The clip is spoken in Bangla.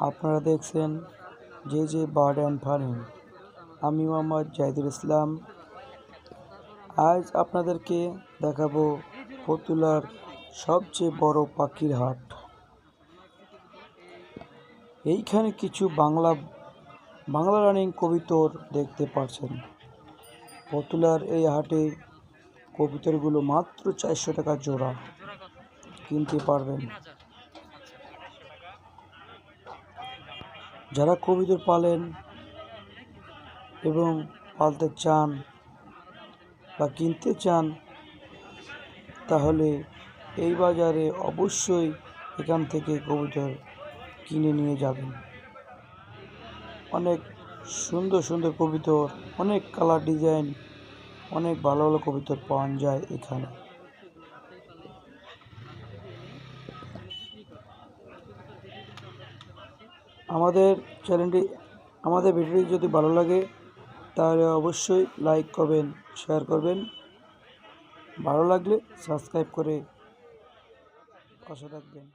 আপনারা দেখছেন যে যে বার্ড অ্যান্ড ফার্মিং আমি মোহাম্মদ জাহিদুল ইসলাম। আজ আপনাদেরকে দেখাবো ফতুলার সবচেয়ে বড় পাখির হাট। এইখানে কিছু বাংলা বাংলা রানিং কবিতর দেখতে পাচ্ছেন ফতুলার এই হাটে কবিতরগুলো মাত্র চারশো টাকা জোড়া কিনতে পারবেন। যারা কবিতর পালেন এবং পালতে চান বা কিনতে চান, তাহলে এই বাজারে অবশ্যই এখান থেকে কবুতর কিনে নিয়ে যাবেন। অনেক সুন্দর সুন্দর কবিতর, অনেক কালার ডিজাইন অনেক ভালো ভালো কবুতর পাওয়া যায় এখানে। আমাদের চ্যানেলটি, আমাদের ভিডিওটি যদি ভালো লাগে, তাহলে অবশ্যই লাইক করবেন, শেয়ার করবেন। ভালো লাগলে সাবস্ক্রাইব করে পাশে থাকবেন।